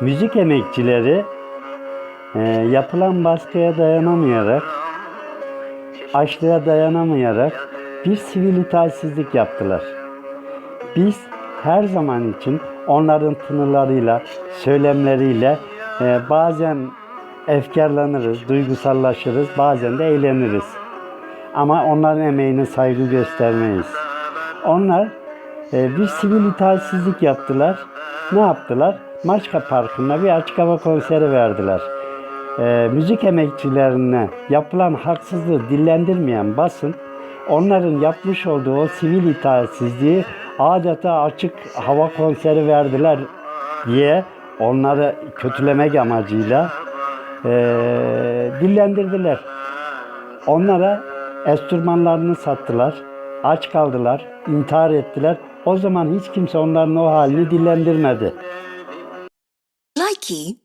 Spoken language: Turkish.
müzik emekçileri e, yapılan baskıya dayanamayarak, açlığa dayanamayarak bir sivil itaatsizlik yaptılar. Biz her zaman için onların tınılarıyla, söylemleriyle e, bazen efkarlanırız, duygusallaşırız, bazen de eğleniriz. Ama onların emeğine saygı göstermeyiz. Onlar e, bir sivil itaatsizlik yaptılar. Ne yaptılar? Maçka Parkı'nda bir açık hava konseri verdiler. E, müzik emekçilerine yapılan haksızlığı dillendirmeyen basın, onların yapmış olduğu o sivil itaatsizliği adeta açık hava konseri verdiler diye onları kötülemek amacıyla e, dillendirdiler. Onlara enstrümanlarını sattılar, aç kaldılar, intihar ettiler. O zaman hiç kimse onların o halini dillendirmedi. Nike